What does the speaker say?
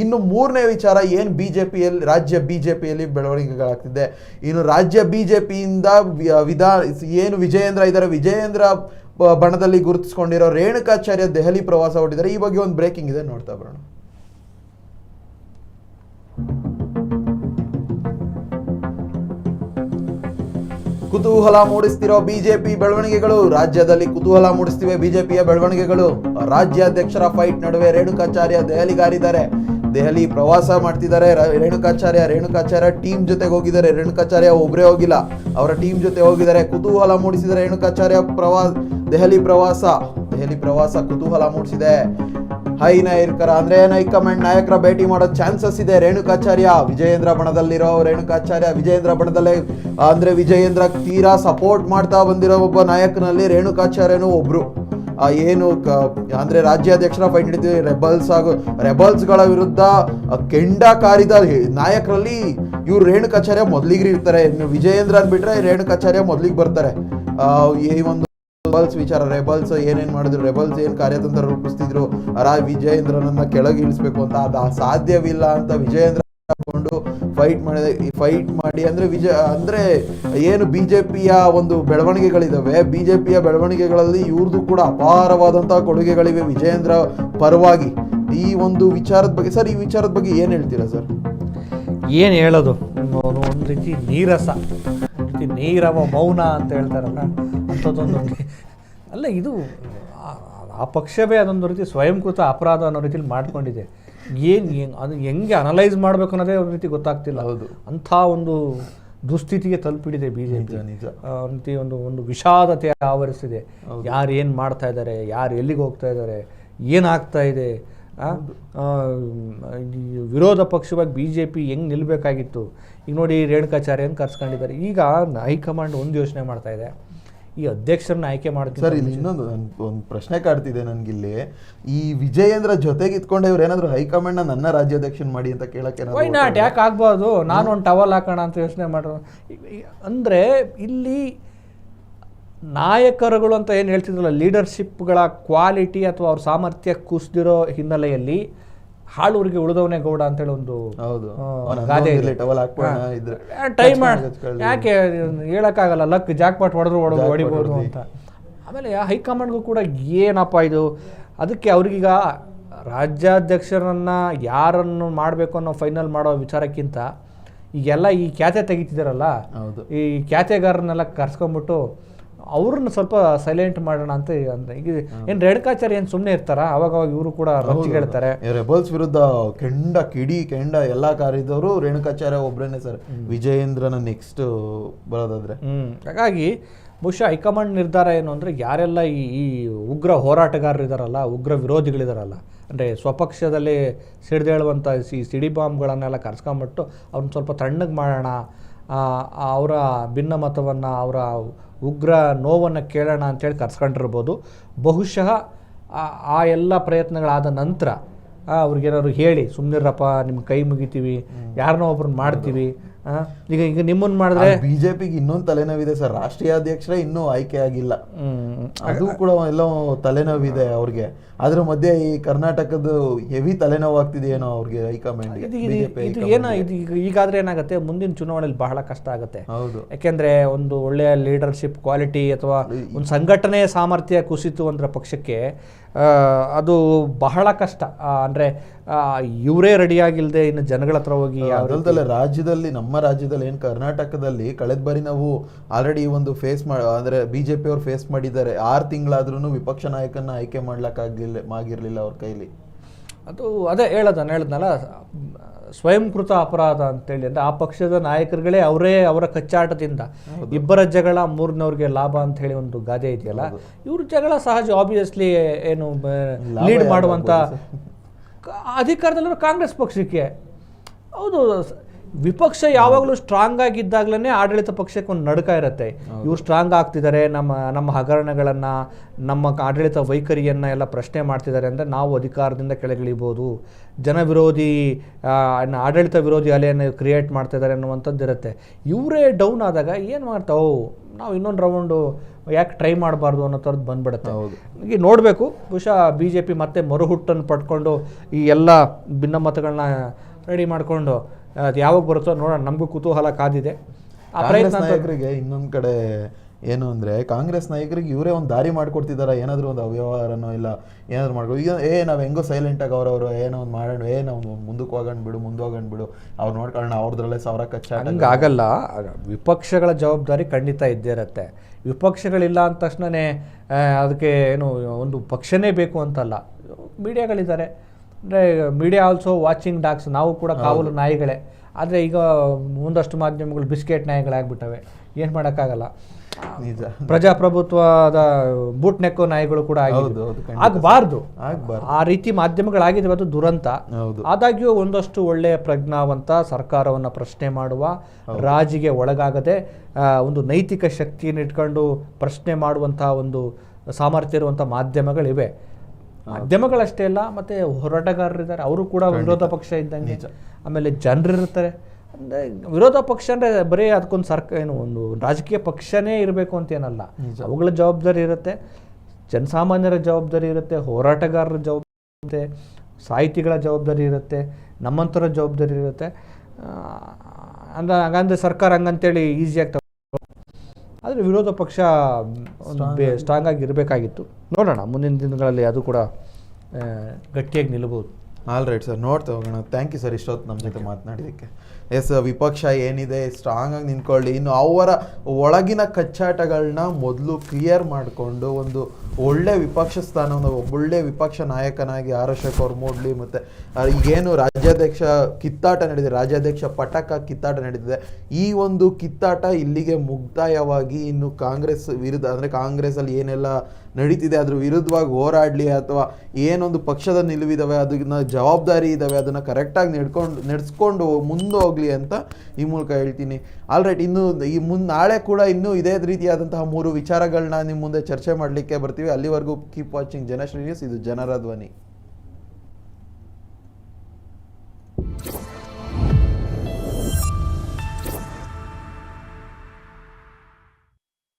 ಇನ್ನು ಮೂರನೇ ವಿಚಾರ ಏನು ಬಿ ಜೆ ಪಿಯಲ್ಲಿ ರಾಜ್ಯ ಬಿ ಜೆ ಪಿಯಲ್ಲಿ ಬೆಳವಣಿಗೆಗಳಾಗ್ತಿದೆ. ಇನ್ನು ರಾಜ್ಯ ಬಿ ಜೆ ಪಿಯಿಂದ ವಿಧಾ, ಏನು ವಿಜಯೇಂದ್ರ ಇದ್ದಾರೆ, ವಿಜಯೇಂದ್ರ ಬಣದಲ್ಲಿ ಗುರುತಿಸ್ಕೊಂಡಿರೋ ರೇಣುಕಾಚಾರ್ಯ ದೆಹಲಿ ಪ್ರವಾಸ ಹೊಟ್ಟಿದ್ದಾರೆ ಈ ಬಗ್ಗೆ ಒಂದು ಬ್ರೇಕಿಂಗ್ ಇದೆ, ನೋಡ್ತಾ ಬರೋಣ. ಕುತೂಹಲ ಮೂಡಿಸ್ತಿರೋ ಬಿಜೆಪಿ ಬೆಳವಣಿಗೆಗಳು. ರಾಜ್ಯದಲ್ಲಿ ಕುತೂಹಲ ಮೂಡಿಸ್ತಿವೆ ಬಿಜೆಪಿಯ ಬೆಳವಣಿಗೆಗಳು. ರಾಜ್ಯಾಧ್ಯಕ್ಷರ ಫೈಟ್ ನಡುವೆ ರೇಣುಕಾಚಾರ್ಯ ದೆಹಲಿಗಾರಿದ್ದಾರೆ. ದೆಹಲಿ ಪ್ರವಾಸ ಮಾಡ್ತಿದ್ದಾರೆ ರೇಣುಕಾಚಾರ್ಯ ರೇಣುಕಾಚಾರ್ಯ ಟೀಮ್ ಜೊತೆಗೆ ಹೋಗಿದ್ದಾರೆ. ರೇಣುಕಾಚಾರ್ಯ ಒಬ್ಬರೇ ಹೋಗಿಲ್ಲ. ಅವರ ಟೀಮ್ ಜೊತೆ ಹೋಗಿದ್ದಾರೆ. ಕುತೂಹಲ ಮೂಡಿಸಿದ ರೇಣುಕಾಚಾರ್ಯ ಪ್ರವಾಸ, ದೆಹಲಿ ಪ್ರವಾಸ. ದೆಹಲಿ ಪ್ರವಾಸ ಕುತೂಹಲ ಮೂಡಿಸಿದೆ. ಹೈ ನಾಯಕರ, ಅಂದ್ರೆ ಹೈಕಮಾಂಡ್ ನಾಯಕರ ಭೇಟಿ ಮಾಡೋ ಚಾನ್ಸಸ್ ಇದೆ. ರೇಣುಕಾಚಾರ್ಯ ವಿಜಯೇಂದ್ರ ಬಣದಲ್ಲಿರೋ ರೇಣುಕಾಚಾರ್ಯ ವಿಜಯೇಂದ್ರ ಬಣದಲ್ಲೇ, ಅಂದ್ರೆ ವಿಜಯೇಂದ್ರ ತೀರಾ ಸಪೋರ್ಟ್ ಮಾಡ್ತಾ ಬಂದಿರೋ ಒಬ್ಬ ನಾಯಕನಲ್ಲಿ ರೇಣುಕಾಚಾರ್ಯನು ಒಬ್ರು. ಏನು ಕ- ಅಂದ್ರೆ ರಾಜ್ಯಾಧ್ಯಕ್ಷರ ಫೈಟ್ ನಡೀತಿದೆ ರೆಬಲ್ಸ್ ಹಾಗೂ ರೆಬಲ್ಸ್ಗಳ ವಿರುದ್ಧ ಕೆಂಡ ಕಾರಿದ ನಾಯಕರಲ್ಲಿ ಇವ್ರು ರೇಣುಕಾಚಾರ್ಯ ಮೊದಲಿಗೆ ಇರ್ತಾರೆ. ಇನ್ನು ವಿಜಯೇಂದ್ರ ಅಂದ್ಬಿಟ್ರೆ ರೇಣುಕಾಚಾರ್ಯ ಮೊದಲಿಗೆ ಬರ್ತಾರೆ. ಈ ಒಂದು ರೆಬಲ್ಸ್ ವಿಚಾರ, ರೆಬಲ್ಸ್ ಏನೇನ್ ಮಾಡಿದ್ರು, ರೆಬಲ್ಸ್ ಏನ್ ಕಾರ್ಯತಂತ್ರ ರೂಪಿಸ್ತಿದ್ರು, ರಾ ವಿಜಯೇಂದ್ರನನ್ನ ಕೆಳಗೆ ಇಳಿಸ್ಬೇಕು ಅಂತ ಅದು ಸಾಧ್ಯವಿಲ್ಲ ಅಂತ ವಿಜಯೇಂದ್ರ ಫೈಟ್ ಮಾಡಿದೆ ಫೈಟ್ ಮಾಡಿ ಅಂದ್ರೆ ವಿಜಯ ಅಂದ್ರೆ ಏನು ಬಿಜೆಪಿಯ ಒಂದು ಬೆಳವಣಿಗೆಗಳಿದಾವೆ ಬಿಜೆಪಿಯ ಬೆಳವಣಿಗೆಗಳಲ್ಲಿ ಇವ್ರದ್ದು ಕೂಡ ಅಪಾರವಾದಂತಹ ಕೊಡುಗೆಗಳಿವೆ ವಿಜಯೇಂದ್ರ ಪರವಾಗಿ. ಈ ಒಂದು ವಿಚಾರದ ಬಗ್ಗೆ, ಸರ್ ಈ ವಿಚಾರದ ಬಗ್ಗೆ ಏನ್ ಹೇಳ್ತೀರಾ ಸರ್? ಏನು ಹೇಳೋದು? ಒಂದು ರೀತಿ ನೀರಸ ರೀತಿ ನೀರವ ಮೌನ ಅಂತ ಹೇಳ್ತಾರಲ್ಲ, ಅಂಥದ್ದೊಂದು ಅಲ್ಲ, ಇದು ಆ ಪಕ್ಷವೇ ಅದೊಂದು ರೀತಿ ಸ್ವಯಂಕೃತ ಅಪರಾಧ ಅನ್ನೋ ರೀತಿಲಿ ಮಾಡ್ಕೊಂಡಿದೆ. ಏನು ಅದು ಹೆಂಗೆ ಅನಲೈಸ್ ಮಾಡಬೇಕು ಅನ್ನೋದೇ ಒಂದು ರೀತಿ ಗೊತ್ತಾಗ್ತಿಲ್ಲ. ಹೌದು. ಅಂಥ ಒಂದು ದುಸ್ಥಿತಿಗೆ ತಲುಪಿಡಿದೆ ಬಿ ಜೆ ಪಿ ನಿಜ. ರೀತಿ ಒಂದು ಒಂದು ವಿಷಾದತೆ ಆವರಿಸಿದೆ. ಯಾರು ಏನು ಮಾಡ್ತಾ ಇದ್ದಾರೆ ಯಾರು ಎಲ್ಲಿಗೆ ಹೋಗ್ತಾ ಇದ್ದಾರೆ ಏನಾಗ್ತಾ ಇದೆ ವಿರೋಧ ಪಕ್ಷವಾಗಿ ಬಿ ಜೆ ಪಿ ಹೆಂಗೆ ನಿಲ್ಲಬೇಕಾಗಿತ್ತು ಈಗ ನೋಡಿ ರೇಣುಕಾಚಾರ್ಯನ ಕರ್ಸ್ಕೊಂಡಿದ್ದಾರೆ. ಈಗ ಹೈಕಮಾಂಡ್ ಒಂದು ಯೋಚನೆ ಮಾಡ್ತಾ ಇದೆ. ಈ ಅಧ್ಯಕ್ಷರನ್ನ ಆಯ್ಕೆ ಸರ್ ಇಲ್ಲಿ ಇನ್ನೊಂದು ಒಂದು ಪ್ರಶ್ನೆ ಕಾಡ್ತಿದೆ ನನ್ಗಿಲ್ಲಿ. ಈ ವಿಜಯೇಂದ್ರ ಜೊತೆಗೆ ಇತ್ಕೊಂಡು ಇವ್ರು ಏನಾದ್ರು ಹೈಕಮಾಂಡ್ ನನ್ನ ರಾಜ್ಯಾಧ್ಯಕ್ಷನ್ ಮಾಡಿ ಅಂತ ಕೇಳಕ್ಕೆ ವೈ ನಾಟ್ ಯಾಕೆ ಆಗ್ಬಾರ್ದು ನಾನು ಒಂದು ಟವಲ್ ಹಾಕೋಣ ಅಂತ ಯೋಚನೆ ಮಾಡೋ ಅಂದರೆ ಇಲ್ಲಿ ನಾಯಕರುಗಳು ಅಂತ ಏನು ಹೇಳ್ತಿದ್ರಲ್ಲ ಲೀಡರ್ಶಿಪ್ಗಳ ಕ್ವಾಲಿಟಿ ಅಥವಾ ಅವ್ರ ಸಾಮರ್ಥ್ಯ ಕುಸಿದಿರೋ ಹಿನ್ನೆಲೆಯಲ್ಲಿ ಹಾಳೂರಿಗೆ ಉಳಿದವನೇ ಗೌಡ ಅಂತೇಳಿ ಒಂದು ಗಾದೆ ಹಚ್ಕೊಳ್ಳಿ. ಯಾಕೆ ಹೇಳಕ್ಕಾಗಲ್ಲ? ಲಕ್ ಜಾಕ್ಪಾಟ್ ಹೊಡೆದ್ರು ಹೊಡೆದು ಹೊಡಿಬೋದು ಅಂತ. ಆಮೇಲೆ ಹೈಕಮಾಂಡ್ಗೂ ಕೂಡ ಏನಪ್ಪ ಇದು? ಅದಕ್ಕೆ ಅವ್ರಿಗೀಗ ರಾಜ್ಯಾಧ್ಯಕ್ಷರನ್ನ ಯಾರನ್ನು ಮಾಡಬೇಕು ಅನ್ನೋ ಫೈನಲ್ ಮಾಡೋ ವಿಚಾರಕ್ಕಿಂತ ಈಗೆಲ್ಲ ಈ ಖ್ಯಾತೆ ತೆಗಿತಿದಾರಲ್ಲ ಹೌದು. ಈ ಖ್ಯಾತೆಗಾರನ್ನೆಲ್ಲ ಕರ್ಸ್ಕೊಂಡ್ಬಿಟ್ಟು ಅವ್ರನ್ನ ಸ್ವಲ್ಪ ಸೈಲೆಂಟ್ ಮಾಡೋಣ ಅಂತ ಅಂತ ಈಗ ಏನು ರೇಣುಕಾಚಾರ್ಯ ಏನು ಸುಮ್ಮನೆ ಇರ್ತಾರ? ಅವಾಗ ಅವಾಗ ಇವರು ಕೂಡ ಹೇಳ್ತಾರೆ. ರೆಬಲ್ಸ್ ವಿರುದ್ಧ ಕೆಂಡ ಕಿಡಿ ಕೆಂಡ ಎಲ್ಲಾ ಕಾರಿದವರು ರೇಣುಕಾಚಾರ್ಯ ಒಬ್ರೇನೆ ಸರ್. ವಿಜಯೇಂದ್ರನ ನೆಕ್ಸ್ಟ್ ಬರೋದಾದ್ರೆ. ಹ್ಮ್. ಹಾಗಾಗಿ ಬಹುಶಃ ಹೈಕಮಾಂಡ್ ನಿರ್ಧಾರ ಏನು ಅಂದ್ರೆ ಯಾರೆಲ್ಲ ಈ ಈ ಉಗ್ರ ಹೋರಾಟಗಾರರು ಇದಾರಲ್ಲ ಉಗ್ರ ವಿರೋಧಿಗಳಿದಾರಲ್ಲ ಅಂದ್ರೆ ಸ್ವಪಕ್ಷದಲ್ಲಿ ಸಿಡಿದೇಳುವಂಥ ಸಿ ಸಿಡಿ ಬಾಂಬ್ಗಳನ್ನೆಲ್ಲ ಕರ್ಸ್ಕೊಂಬಿಟ್ಟು ಅವ್ರನ್ನ ಸ್ವಲ್ಪ ತಣ್ಣಗೆ ಮಾಡೋಣ ಅವರ ಭಿನ್ನಮತವನ್ನು ಅವರ ಉಗ್ರ ನೋವನ್ನು ಕೇಳೋಣ ಅಂತೇಳಿ ಕರ್ಸ್ಕೊಂಡಿರ್ಬೋದು. ಬಹುಶಃ ಆ- ಎಲ್ಲ ಪ್ರಯತ್ನಗಳಾದ ನಂತರ ಅವ್ರಿಗೇನಾದ್ರು ಹೇಳಿ ಸುಮ್ಮನಿರಪ್ಪ ನಿಮ್ಮ ಕೈ ಮುಗಿತೀವಿ ಯಾರನ್ನೋ ಒಬ್ರನ್ನ ಮಾಡ್ತೀವಿ ಈಗ ಈಗ ನಿಮ್ಮನ್ನು ಮಾಡಿದ್ರೆ ಬಿಜೆಪಿಗೆ ಇನ್ನೊಂದು ತಲೆನೋವಿದೆ ಸರ್. ರಾಷ್ಟ್ರೀಯ ಅಧ್ಯಕ್ಷರೇ ಇನ್ನೂ ಆಯ್ಕೆ ಆಗಿಲ್ಲ. ಅದು ಕೂಡ ಎಲ್ಲೋ ತಲೆನೋವಿದೆ ಅವ್ರಿಗೆ. ಅದ್ರ ಮಧ್ಯೆ ಈ ಕರ್ನಾಟಕದ ಹೆವಿ ತಲೆನೋವು ಆಗ್ತಿದೆ ಏನೋ ಅವ್ರಿಗೆ ಹೈಕಮಾಂಡ್ ಏನ ಇದು ಈಗ ಈಗಾದ್ರೆ ಏನಾಗುತ್ತೆ ಮುಂದಿನ ಚುನಾವಣೆಯಲ್ಲಿ ಬಹಳ ಕಷ್ಟ ಆಗುತ್ತೆ. ಹೌದು. ಯಾಕೆಂದ್ರೆ ಒಂದು ಒಳ್ಳೆಯ ಲೀಡರ್ಶಿಪ್ ಕ್ವಾಲಿಟಿ ಅಥವಾ ಒಂದು ಸಂಘಟನೆ ಸಾಮರ್ಥ್ಯ ಕುಸಿತು ಅಂದ್ರೆ ಪಕ್ಷಕ್ಕೆ ಅದು ಬಹಳ ಕಷ್ಟ. ಅಂದ್ರೆ ಇವರೇ ರೆಡಿಯಾಗಿಲ್ಲದೆ ಇನ್ನು ಜನಗಳ ಹತ್ರ ಹೋಗಿ ಅದಲ್ದಲ್ಲೇ ರಾಜ್ಯದಲ್ಲಿ ನಮ್ಮ ರಾಜ್ಯದಲ್ಲಿ ಏನು ಕರ್ನಾಟಕದಲ್ಲಿ ಕಳೆದ ಬಾರಿ ನಾವು ಆಲ್ರೆಡಿ ಒಂದು ಫೇಸ್ ಮಾಡ ಜೆ ಪಿ ಅವರು ಫೇಸ್ ಮಾಡಿದ್ದಾರೆ. ಆರು ತಿಂಗಳಾದ್ರೂ ವಿಪಕ್ಷ ನಾಯಕನ ಆಯ್ಕೆ ಮಾಡ್ಲಿಕ್ಕಾಗಲಿಲ್ಲ ಆಗಿರಲಿಲ್ಲ ಅವ್ರ ಕೈಲಿ. ಅದು ಅದೇ ಹೇಳೋದು ನಾನು ಹೇಳಿದ್ನಲ್ಲ ಸ್ವಯಂಕೃತ ಅಪರಾಧ ಅಂತೇಳಿ. ಅಂದರೆ ಆ ಪಕ್ಷದ ನಾಯಕರುಗಳೇ ಅವರೇ ಅವರ ಕಚ್ಚಾಟದಿಂದ ಇಬ್ಬರ ಜಗಳ ಮೂರನವ್ರಿಗೆ ಲಾಭ ಅಂತ ಹೇಳಿ ಒಂದು ಗಾದೆ ಇದೆಯಲ್ಲ ಇವ್ರ ಜಗಳ ಸಹಜ ಆಬ್ವಿಯಸ್ಲಿ ಏನು ಲೀಡ್ ಮಾಡುವಂಥ ಕ- ಅಧಿಕಾರದಲ್ಲಿರೋ ಕಾಂಗ್ರೆಸ್ ಪಕ್ಷಕ್ಕೆ ಹೌದು ಸ- ವಿಪಕ್ಷ ಯಾವಾಗಲೂ ಸ್ಟ್ರಾಂಗ್ ಆಗಿದ್ದಾಗಲೇ ಆಡಳಿತ ಪಕ್ಷಕ್ಕೆ ಒಂದು ನಡುಕ ಇರುತ್ತೆ. ಇವ್ರು ಸ್ಟ್ರಾಂಗ್ ಆಗ್ತಿದ್ದಾರೆ ನಮ್ಮ ನಮ್ಮ ಹಗರಣಗಳನ್ನು ನಮ್ಮ ಆಡಳಿತ ವೈಖರಿಯನ್ನು ಎಲ್ಲ ಪ್ರಶ್ನೆ ಮಾಡ್ತಿದ್ದಾರೆ ಅಂದರೆ ನಾವು ಅಧಿಕಾರದಿಂದ ಕೆಳಗಿಳಿಬೋದು. ಜನ ವಿರೋಧಿ ಆಡಳಿತ ವಿರೋಧಿ ಅಲೆಯನ್ನು ಕ್ರಿಯೇಟ್ ಮಾಡ್ತಿದ್ದಾರೆ ಅನ್ನುವಂಥದ್ದು ಇರುತ್ತೆ. ಇವರೇ ಡೌನ್ ಆದಾಗ ಏನು ಮಾಡ್ತಾವೆ ನಾವು ಇನ್ನೊಂದು ರೌಂಡು ಯಾಕೆ ಟ್ರೈ ಮಾಡಬಾರ್ದು ಅನ್ನೋ ಥರದ್ದು ಬಂದ್ಬಿಡುತ್ತೆ. ಹೌದು. ಈಗ ನೋಡಬೇಕು ಬಹುಶಃ ಬಿ ಜೆ ಪಿ ಮತ್ತೆ ಮರುಹುಟ್ಟನ್ನು ಪಡ್ಕೊಂಡು ಈ ಎಲ್ಲ ಭಿನ್ನಮತಗಳನ್ನ ರೆಡಿ ಮಾಡಿಕೊಂಡು ಅದು ಯಾವಾಗ ಬರುತ್ತೋ ನೋಡೋಣ. ನಮಗೂ ಕುತೂಹಲ ಕಾದಿದೆ. ಆ ಕಾಂಗ್ರೆಸ್ ಪ್ರಯತ್ನ ನಾಯಕರಿಗೆ ಇನ್ನೊಂದ್ ಕಡೆ ಏನು ಅಂದ್ರೆ ಕಾಂಗ್ರೆಸ್ ನಾಯಕರಿಗೆ ಇವರೇ ಒಂದು ದಾರಿ ಮಾಡ್ಕೊಡ್ತಿದಾರ? ಏನಾದರೂ ಒಂದು ಅವ್ಯವಹಾರನೋ ಇಲ್ಲ ಏನಾದರೂ ಮಾಡ್ಕೊ ಈಗ ಏ ನಾವು ಹೆಂಗೋ ಸೈಲೆಂಟ್ ಆಗಿ ಅವ್ರವ್ರು ಏನೋ ಒಂದು ಮಾಡೋಣ ಏ ನಾವು ಮುಂದಕ್ಕೆ ಹೋಗೋಣ ಬಿಡು ಮುಂದೆ ಹೋಗೋಣ ಬಿಡು. ಅವ್ರು ನೋಡ್ಕೊಳ್ಳೋಣ ಅವ್ರದ್ರಲ್ಲೇ ಸಾವಿರ ಕಚ್ಚಾಟ ಆಗಲ್ಲ ವಿಪಕ್ಷಗಳ ಜವಾಬ್ದಾರಿ ಖಂಡಿತ ಇದ್ದೇ ಇರುತ್ತೆ ವಿಪಕ್ಷಗಳಿಲ್ಲ ಅಂದ ತಕ್ಷಣನೇ ಅದಕ್ಕೆ ಏನು ಒಂದು ಪಕ್ಷನೇ ಬೇಕು ಅಂತಲ್ಲ. ಮೀಡಿಯಾಗಳಿದ್ದಾರೆ. ಅಂದರೆ ಮೀಡಿಯಾ ಆಲ್ಸೋ ವಾಚಿಂಗ್ ಡಾಗ್ಸ್ ನಾವು ಕೂಡ ಕಾವಲು ನಾಯಿಗಳೇ. ಆದರೆ ಈಗ ಒಂದಷ್ಟು ಮಾಧ್ಯಮಗಳು ಬಿಸ್ಕೆಟ್ ನಾಯಿಗಳಾಗ್ಬಿಟ್ಟವೆ. ಏನು ಮಾಡೋಕ್ಕಾಗಲ್ಲ. ನಿಜ. ಪ್ರಜಾಪ್ರಭುತ್ವದ ಬೂಟ್ ನೆಕ್ಕೋ ನಾಯಿಗಳು ಕೂಡ ಆಗಿದೆ. ಆಗಬಾರ್ದು. ಆ ರೀತಿ ಮಾಧ್ಯಮಗಳಾಗಿದ್ದಾವೆ ಅದು ದುರಂತ. ಆದಾಗ್ಯೂ ಒಂದಷ್ಟು ಒಳ್ಳೆಯ ಪ್ರಜ್ಞಾವಂತ ಸರ್ಕಾರವನ್ನು ಪ್ರಶ್ನೆ ಮಾಡುವ ರಾಜಿಗೆ ಒಳಗಾಗದೆ ಒಂದು ನೈತಿಕ ಶಕ್ತಿಯನ್ನು ಇಟ್ಕೊಂಡು ಪ್ರಶ್ನೆ ಮಾಡುವಂತಹ ಒಂದು ಸಾಮರ್ಥ್ಯ ಇರುವಂಥ ಮಾಧ್ಯಮಗಳಿವೆ. ಮಾಧ್ಯಮಗಳಷ್ಟೇ ಅಲ್ಲ ಮತ್ತೆ ಹೋರಾಟಗಾರರಿದ್ದಾರೆ ಅವರು ಕೂಡ ವಿರೋಧ ಪಕ್ಷ ಇದ್ದಂಗೆ. ಆಮೇಲೆ ಜನರಿರ್ತಾರೆ. ಅಂದರೆ ವಿರೋಧ ಪಕ್ಷ ಅಂದರೆ ಬರೀ ಅದಕ್ಕೊಂದು ಸರ್ಕ ಏನು ಒಂದು ರಾಜಕೀಯ ಪಕ್ಷನೇ ಇರಬೇಕು ಅಂತ ಏನಲ್ಲ. ಅವುಗಳ ಜವಾಬ್ದಾರಿ ಇರುತ್ತೆ. ಜನಸಾಮಾನ್ಯರ ಜವಾಬ್ದಾರಿ ಇರುತ್ತೆ ಹೋರಾಟಗಾರರ ಜವಾಬ್ದಾರಿ ಇರುತ್ತೆ ಸಾಹಿತಿಗಳ ಜವಾಬ್ದಾರಿ ಇರುತ್ತೆ ನಮ್ಮಂಥರ ಜವಾಬ್ದಾರಿ ಇರುತ್ತೆ. ಅಂದ್ರೆ ಹಂಗಂದ್ರೆ ಸರ್ಕಾರ ಹಂಗಂತೇಳಿ ಈಸಿಯಾಗಿ ಆದರೆ ವಿರೋಧ ಪಕ್ಷ ಒಂದು ಬೇ ಸ್ಟ್ರಾಂಗ್ ಆಗಿ ಇರಬೇಕಾಗಿತ್ತು. ನೋಡೋಣ ಮುಂದಿನ ದಿನಗಳಲ್ಲಿ ಅದು ಕೂಡ ಗಟ್ಟಿಯಾಗಿ ನಿಲ್ಲಬಹುದು. ಆಲ್ ರೈಟ್ ಸರ್ ನೋಡ್ತಾ ಹೋಗೋಣ. ಥ್ಯಾಂಕ್ ಯು ಸರ್ ಇಷ್ಟೊತ್ತು ನಮ್ಮ ಜೊತೆ ಮಾತನಾಡಿದ್ದಕ್ಕೆ. ಎಸ್ ವಿಪಕ್ಷ ಏನಿದೆ ಸ್ಟ್ರಾಂಗ್ ಆಗಿ ನಿಂತ್ಕೊಳ್ಳಿ. ಇನ್ನು ಅವರ ಒಳಗಿನ ಕಚ್ಚಾಟಗಳನ್ನ ಮೊದಲು ಕ್ಲಿಯರ್ ಮಾಡಿಕೊಂಡು ಒಂದು ಒಳ್ಳೆ ವಿಪಕ್ಷ ಸ್ಥಾನವನ್ನು ಒಳ್ಳೆ ವಿಪಕ್ಷ ನಾಯಕನಾಗಿ ಆರ್ ಅಶೋಕ್ ಅವ್ರು ಮೂಡಲಿ ಮತ್ತು ಈಗೇನು ರಾಜ್ಯಾಧ್ಯಕ್ಷ ಕಿತ್ತಾಟ ನಡೆದಿದೆ ರಾಜ್ಯಾಧ್ಯಕ್ಷ ಪಟಕ ಕಿತ್ತಾಟ ನಡೆದಿದೆ ಈ ಒಂದು ಕಿತ್ತಾಟ ಇಲ್ಲಿಗೆ ಮುಕ್ತಾಯವಾಗಿ ಇನ್ನು ಕಾಂಗ್ರೆಸ್ ವಿರುದ್ಧ ಅಂದರೆ ಕಾಂಗ್ರೆಸ್ಸಲ್ಲಿ ಏನೆಲ್ಲ ನಡೀತಿದೆ, ಅದ್ರ ವಿರುದ್ಧವಾಗಿ ಹೋರಾಡಲಿ ಅಥವಾ ಏನೊಂದು ಪಕ್ಷದ ನಿಲುವಿದಾವೆ, ಅದನ್ನ ಜವಾಬ್ದಾರಿ ಇದ್ದಾವೆ ಅದನ್ನು ಕರೆಕ್ಟಾಗಿ ನಡ್ಕೊಂಡು, ನಡೆಸ್ಕೊಂಡು ಮುಂದೆ ಹೋಗಲಿ ಅಂತ ಈ ಮೂಲಕ ಹೇಳ್ತೀನಿ. ಆಲ್ ರೈಟ್ ಇನ್ನು ಈ ಮುಂದೆ, ನಾಳೆ ಕೂಡ ಇನ್ನೂ ಇದೇ ರೀತಿಯಾದಂತಹ ಮೂರು ವಿಚಾರಗಳನ್ನ ನಿಮ್ಮ ಮುಂದೆ ಚರ್ಚೆ ಮಾಡಲಿಕ್ಕೆ ಬರ್ತೀವಿ. ಅಲ್ಲಿವರೆಗೂ ಕೀಪ್ ವಾಚಿಂಗ್ ಜನಶ್ರೀ ನ್ಯೂಸ್ ಇದು ಜನರ ಧ್ವನಿ.